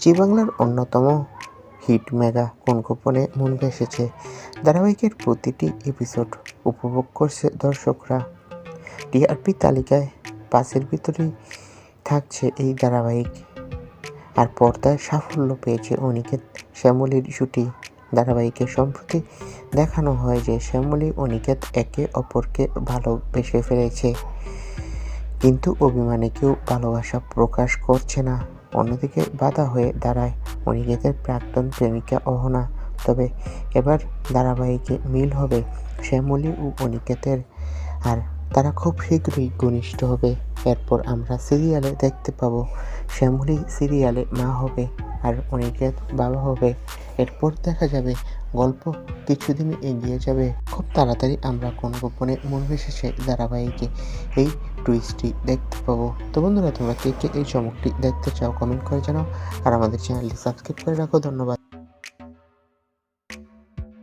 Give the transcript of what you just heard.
জি বাংলার অন্যতম hit mega কোন গোপনে মন ভেসেছে ধারাবাহিকের প্রতিটি এপিসোড উপভোগ করছে দর্শকরা। টিআরপি তালিকায় পাঁচের ভিতরেই থাকছে এই ধারাবাহিক। আর পর্দায় সাফল্য পেয়েছে অনিকেত শ্যামলীর জুটি ধারাবাহিকে সম্প্রতি দেখানো হয় যে শ্যামলী অনিকেত একে অপরকে ভালোবেসে ফেলেছে। কিন্তু অভিমানে কেউ ভালোবাসা প্রকাশ করছে না। অন্যদিকে বাধা হয়ে দাঁড়ায় অনিকেতের প্রাক্তন প্রেমিকা অহনা। তবে এবার ধারাবাহিকে মিল হবে শ্যামলী ও অনিকেতের আর তারা খুব শীঘ্রই ঘনিষ্ঠ হবে। এরপর আমরা সিরিয়ালে দেখতে পাব শ্যামলী সিরিয়ালে মা হবে আর অনিকেত বাবা হবে। এরপর দেখা যাবে গল্প কিছুদিন এগিয়ে যাবে। খুব তাড়াতাড়ি আমরা কোন গোপনে মন ভেসেছে ধারাবাহিকে এই টুইস্টটি দেখতে পাবো। তো বন্ধুরা, তোমরা কে কে এই চমকটি দেখতে চাও কমেন্ট করে জানাও। আর আমাদের চ্যানেলটি সাবস্ক্রাইব করে রাখো। ধন্যবাদ।